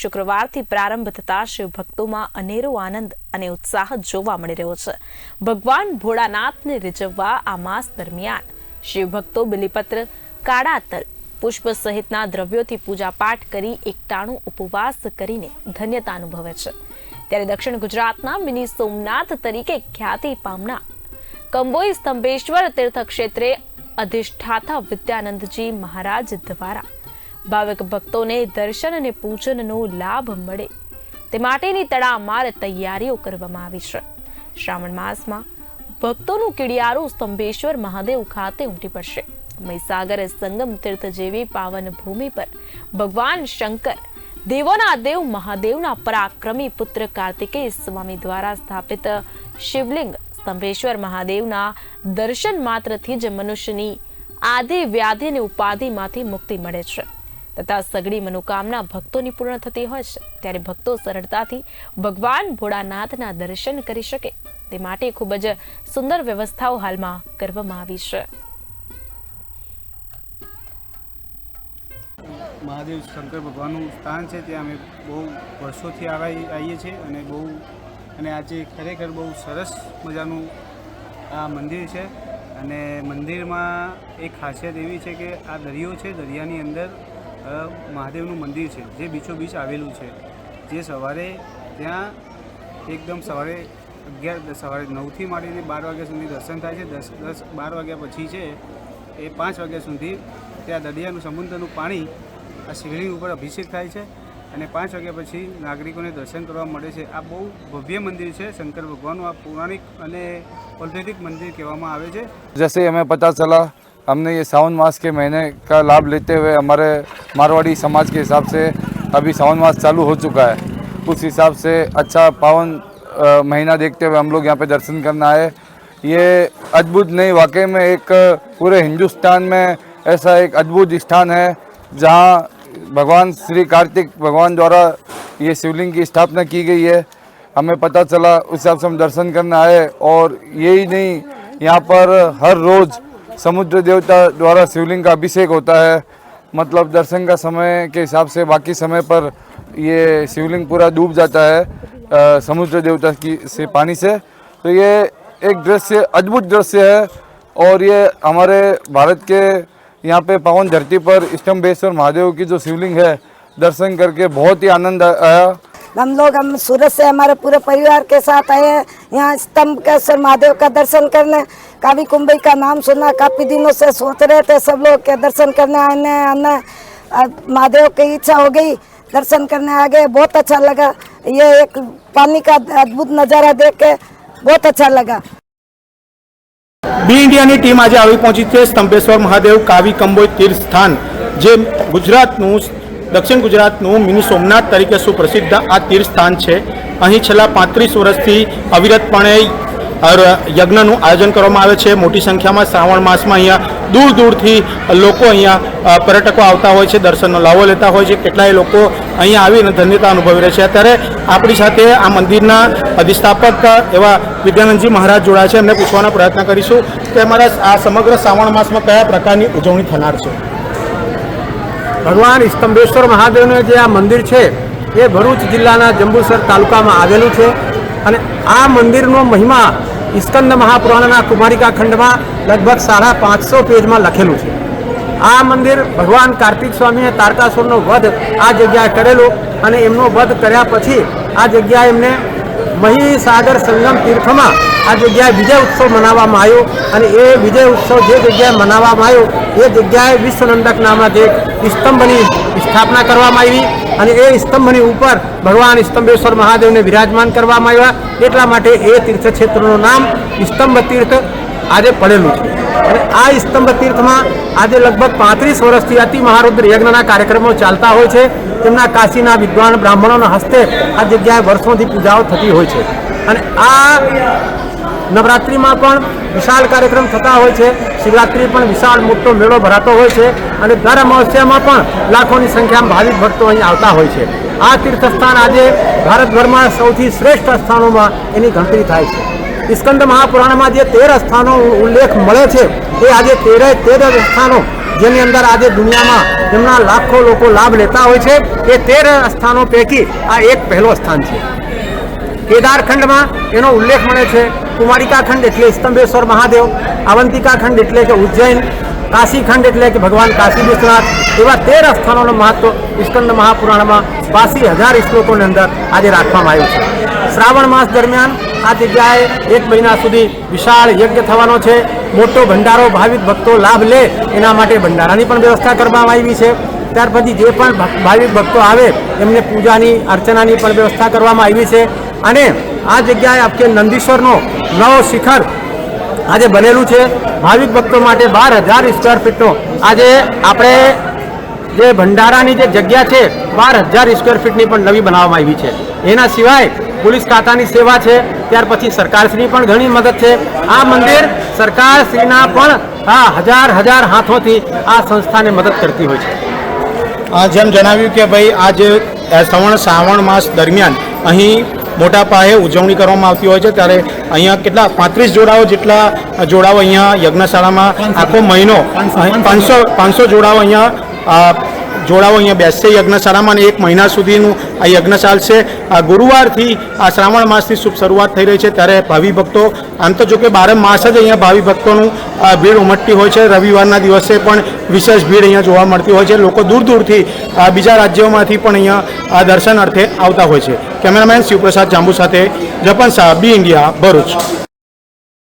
શુક્રવારથી પ્રારંભ થતા શિવભક્તોમાં અનેરો આનંદ અને ઉત્સાહ જોવા મળી રહ્યો છે. ભગવાન ભોળાનાથને રીઝવવા આ માસ દરમિયાન શિવભક્તો બિલીપત્ર, કાળા તલ, પુષ્પ સહિતના દ્રવ્યોથી પૂજાપાઠ કરી એકટાણું ઉપવાસ કરીને ધન્યતા અનુભવે છે. ત્યારે દક્ષિણ ગુજરાતના મિની સોમનાથ તરીકે ખ્યાતિ પામનાર કંબોઈ સ્તંભેશ્વર તીર્થ ક્ષેત્રે અધિષ્ઠાતા વિદ્યાનંદજી મહારાજ દ્વારા ભાવિક ભક્તોને દર્શન અને પૂજનનો લાભ મળે. તે માટેની તડામાર તૈયારીઓ કરવામાં આવી છે. શ્રાવણ માસમાં ભક્તોનું કિડિયારું સ્તંભેશ્વર મહાદેવ ખાતે ઉમટી પડશે. મહીસાગર સંગમ તીર્થ જેવી પાવન ભૂમિ પર ભગવાન શંકર, દેવોના દેવ મહાદેવના પરાક્રમી પુત્ર કાર્તિકેય સ્વામી દ્વારા સ્થાપિત શિવલિંગ સ્તંભેશ્વર મહાદેવના દર્શન માત્રથી જ મનુષ્યની આદિ વ્યાધિ અને ઉપાધિમાંથી મુક્તિ મળે છે. તથા સગડી મનોકામના ભક્તોની પૂર્ણ થતી હોય છે. ત્યારે ભક્તો સરળતાથી ભગવાન ભોળાનાથના દર્શન કરી શકે. તે માટે ખૂબ જ સુંદર વ્યવસ્થાઓ હાલમાં કરવામાં આવી છે. મહાદેવ શંકર ભગવાનનું સ્થાન છે. ત્યાં અમે બહુ વર્ષોથી આવી આવીએ છીએ અને બહુ અને આજે ખરેખર બહુ સરસ મજાનું આ મંદિર છે. અને મંદિરમાં એક ખાસિયત એવી છે કે આ દરિયો છે. દરિયાની અંદર મહાદેવનું મંદિર છે, જે બીચો બીચ આવેલું છે. જે સવારે ત્યાં એકદમ સવારે અગિયાર, સવારે નવથી માંડીને બાર વાગ્યા સુધી દર્શન થાય છે. દસ દસ, બાર વાગ્યા પછી છે એ પાંચ વાગ્યા સુધી ત્યાં દરિયાનું સમુદ્રનું પાણી આ શિવલિંગ ઉપર અભિષેક થાય છે અને પાંચ વાગ્યા પછી નાગરિકોને દર્શન કરવા મળે છે. આ બહુ ભવ્ય મંદિર છે. શંકર ભગવાનનું આ પૌરાણિક અને ઓથેન્ટિક મંદિર કહેવામાં આવે છે. જશે, અમે પચાસ સલાહ हमने ये सावन मास के महीने का लाभ लेते हुए हमारे मारवाड़ी समाज के हिसाब से अभी सावन मास चालू हो चुका है। उस हिसाब से अच्छा पावन महीना देखते हुए हम लोग यहाँ पे दर्शन करना आए। ये अद्भुत नहीं, वाकई में एक पूरे हिंदुस्तान में ऐसा एक अद्भुत स्थान है, जहाँ भगवान, श्री कार्तिक भगवान द्वारा ये शिवलिंग की स्थापना की गई है। हमें पता चला, उस हिसाब से हम दर्शन करने आए और यही नहीं, यहाँ पर हर रोज़ समुद्र देवता द्वारा शिवलिंग का अभिषेक होता है। मतलब दर्शन का समय के हिसाब से बाकी समय पर ये शिवलिंग पूरा डूब जाता है अ, समुद्र देवता की से पानी से। तो ये एक दृश्य अद्भुत दृश्य है और ये हमारे भारत के यहाँ पे पावन धरती पर स्तंभेश्वर महादेव की जो शिवलिंग है दर्शन करके बहुत ही आनंद आया। हम लोग हम सूरत से हमारे पूरे परिवार के साथ आए हैं यहाँ स्तंभ केश्वर महादेव का दर्शन करने कावी कुंभई का नाम सुना काफी दिनों से सोच रहे थे सब लोग के दर्शन करने आने आने अब महादेव की इच्छा हो गई दर्शन करने आ गए बहुत अच्छा लगा ये एक पानी का अद्भुत नज़ारा देख के बहुत अच्छा लगा બી ઇન્ડિયાની ટીમ આજે આવી પહોંચી છે સ્તંભેશ્વર મહાદેવ કાવી કંબોઈ તીર્થ સ્થાન જે ગુજરાતનું દક્ષિણ ગુજરાતનું મિની સોમનાથ તરીકે સુપ્રસિદ્ધ આ તીર્થ સ્થાન છે. અહીં છેલ્લા પાંત્રીસ વર્ષથી અવિરતપણે યજ્ઞનું આયોજન કરવામાં આવે છે. મોટી સંખ્યામાં શ્રાવણ માસમાં અહીંયા દૂર દૂરથી લોકો અહીંયા પર્યટકો આવતા હોય છે, દર્શનનો લાવો લેતા હોય છે. કેટલાય લોકો અહીંયા આવીને ધન્યતા અનુભવી રહ્યા છે. અત્યારે આપણી સાથે આ મંદિરના અધિષ્ઠાપક એવા વિદ્યાનંદજી મહારાજ જોડાયા છે. એમને પૂછવાનો પ્રયત્ન કરીશું કે અમારા આ સમગ્ર શ્રાવણ માસમાં કયા પ્રકારની ઉજવણી થનાર છે? ભગવાન સ્તંભેશ્વર મહાદેવનું જે આ મંદિર છે, એ ભરૂચ જિલ્લાના જંબુસર તાલુકામાં આવેલું છે અને આ મંદિરનો મહિમા સ્કંદ મહાપુરાણના કુમારિકા ખંડમાં લગભગ સાડા પાંચસો પેજમાં લખેલું છે. આ મંદિર ભગવાન કાર્તિક સ્વામીએ તારકાસુરનો વધ આ જગ્યાએ કરેલો અને એમનો વધ કર્યા પછી આ જગ્યાએ એમને મહીસાગર સંગમ તીર્થમાં આ જગ્યાએ વિજય ઉત્સવ મનાવવામાં આવ્યો અને એ વિજય ઉત્સવ જે જગ્યાએ મનાવવામાં આવ્યો, એ જગ્યાએ વિશ્વનંદક નામના જે સ્તંભની સ્થાપના કરવામાં આવી અને એ સ્તંભની ઉપર ભગવાન સ્તંભેશ્વર મહાદેવને વિરાજમાન કરવામાં આવ્યા. એટલા માટે એ તીર્થક્ષેત્રનું નામ સ્તંભ તીર્થ આજે પડેલું છે. અને આ સ્તંભ તીર્થમાં આજે લગભગ પાંત્રીસ વર્ષથી અતિ મહારુદ્ર યજ્ઞના કાર્યક્રમો ચાલતા હોય છે. તેમના કાશીના વિદ્વાન બ્રાહ્મણોના હસ્તે આ જગ્યાએ વર્ષોથી પૂજાઓ થતી હોય છે. અને આ નવરાત્રિમાં પણ વિશાળ કાર્યક્રમ થતા હોય છે. શિવરાત્રિ પણ વિશાળ મોટો મેળો ભરાતો હોય છે અને દર અમાવસ્યામાં પણ લાખોની સંખ્યામાં ભાવિક ભક્તો અહીં આવતા હોય છે. આ તીર્થસ્થાન આજે ભારતભરમાં સૌથી શ્રેષ્ઠ સ્થાનોમાં એની ગણતરી થાય છે. સ્કંદ મહાપુરાણમાં જે તેર સ્થાનો ઉલ્લેખ મળે છે, એ આજે તેરે તેર સ્થાનો જેની અંદર આજે દુનિયામાં તેમના લાખો લોકો લાભ લેતા હોય છે. એ તેર સ્થાનો પૈકી આ એક પહેલો સ્થાન છે. કેદારખંડમાં એનો ઉલ્લેખ મળે છે. કુમારિકા ખંડ એટલે સ્તંભેશ્વર મહાદેવ અવંતિકાખંડ એટલે કે ઉજ્જૈન, કાશી ખંડ એટલે કે ભગવાન કાશી વિશ્વનાથ એવા તેર સ્થાનોનું મહત્વ સ્કંદ મહાપુરાણમાં બાસી હજાર શ્લોકોની અંદર આજે રાખવામાં આવ્યું છે. શ્રાવણ માસ દરમિયાન આ જગ્યાએ એક મહિના સુધી વિશાળ યજ્ઞ થવાનો છે. મોટો ભંડારો ભાવિક ભક્તો લાભ લે એના માટે ભંડારાની પણ વ્યવસ્થા કરવામાં આવી છે. ત્યાર પછી જે પણ ભાવિક ભક્તો આવે એમને પૂજાની, અર્ચનાની પણ વ્યવસ્થા કરવામાં આવી છે. અને આ જગ્યાએ આપણે નંદીશ્વરનો નવો શિખર આજે બનેલું છે. ભાવિક ભક્તો માટે બાર હજાર સ્ક્વેર ફીટનો આજે આપણે જે ભંડારાની જે જગ્યા છે, બાર હજાર સ્ક્વેર ફીટની પણ નવી બનાવવામાં આવી છે. એના સિવાય પોલીસ ખાતાની સેવા છે, ત્યાર પછી સરકારશ્રીની પણ ઘણી મદદ છે. આ મંદિર સરકારશ્રીના પણ આ હજાર હજાર હાથોથી આ સંસ્થાને મદદ કરતી હોય છે. જેમ જણાવ્યું કે ભાઈ આજે શ્રવણ શ્રાવણ માસ દરમિયાન અહીં મોટા પાયે ઉજવણી કરવામાં આવતી હોય છે ત્યારે અહીંયા કેટલા પાંત્રીસ જોડાઓ જેટલા જોડાઓ અહીંયા યજ્ઞશાળામાં આખો મહિનો પાંચસો પાંચસો. જોડાઓ અહીંયા જોડાઓ, અહીંયા બેસશે યજ્ઞશાળામાં અને એક મહિના સુધીનું આ યજ્ઞ ચાલશે આ ગુરુવારથી આ શ્રાવણ માસની શુભ શરૂઆત થઈ રહી છે. ત્યારે ભાવિ ભક્તો, આમ તો જો કે બારે માસ જ અહીંયા ભાવિ ભક્તોનું ભીડ ઉમટતી હોય છે. રવિવારના દિવસે પણ વિશેષ ભીડ અહીંયા જોવા મળતી હોય છે. લોકો દૂર દૂરથી બીજા રાજ્યોમાંથી પણ અહીંયા આ દર્શન અર્થે આવતા હોય છે. કેમેરામેન શિવપ્રસાદ જાંબુ સાથે જપન શાહ, બી ઇન્ડિયા, ભરૂચ.